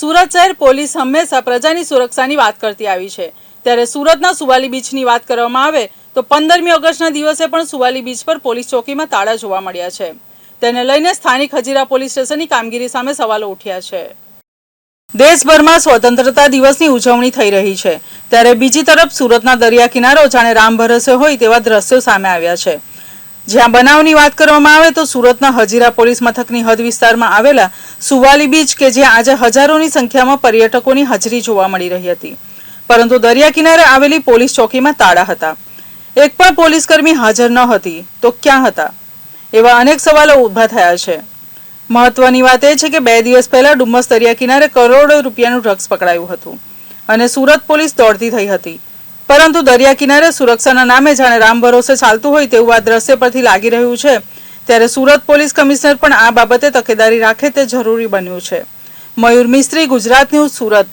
સુરત શહેર પોલીસ હંમેશા પ્રજાની સુરક્ષાની વાત કરતી આવી છે. ત્યારે સુરતના સુવાલી બીચની વાત કરવામાં આવે, તો પંદરમી ઓગસ્ટના દિવસે પણ સુવાલી બીચ પર પોલીસ ચોકીમાં તાળા જોવા મળ્યા છે. તેને લઈને સ્થાનિક હજીરા પોલીસ સ્ટેશનની કામગીરી સામે સવાલો ઉઠ્યા છે. દેશભરમાં સ્વતંત્રતા દિવસની ઉજવણી થઈ રહી છે. ત્યારે બીજી તરફ સુરતના દરિયા કિનારો જાણે રામ ભરોસે હોય તેવા દ્રશ્યો સામે આવ્યા છે. જ્યાં બનાવની વાત કરવામાં આવે તો સુરતના હજીરા પોલીસ મથકની હદ વિસ્તારમાં આવેલા સુવાલી બીચ કે જ્યાં આજે હજારોની સંખ્યામાં પર્યટકોની હાજરી જોવા મળી રહી હતી. પરંતુ દરિયા કિનારે આવેલી પોલીસ ચોકીમાં તાળા હતા. એક પણ પોલીસ કર્મી હાજર ન હતી, તો ક્યાં હતા? એવા અનેક સવાલો ઊભા થયા છે. મહત્વની વાત એ છે કે બે દિવસ પહેલા ડુમ્મસ દરિયા કિનારે કરોડો રૂપિયાનું ડ્રગ્સ પકડાયું હતું અને સુરત પોલીસ દોડતી થઈ હતી. પરંતુ દરિયા કિનારે સુરક્ષાના નામે જાણે રામ ભરોસે ચાલતું હોય તેવું આ દ્રશ્ય પરથી લાગી રહ્યું છે. ત્યારે સુરત પોલીસ કમિશનર પણ આ બાબતે તકેદારી રાખે તે જરૂરી બન્યું છે. મયુર મિસ્ત્રી, ગુજરાત ન્યૂઝ સુરત.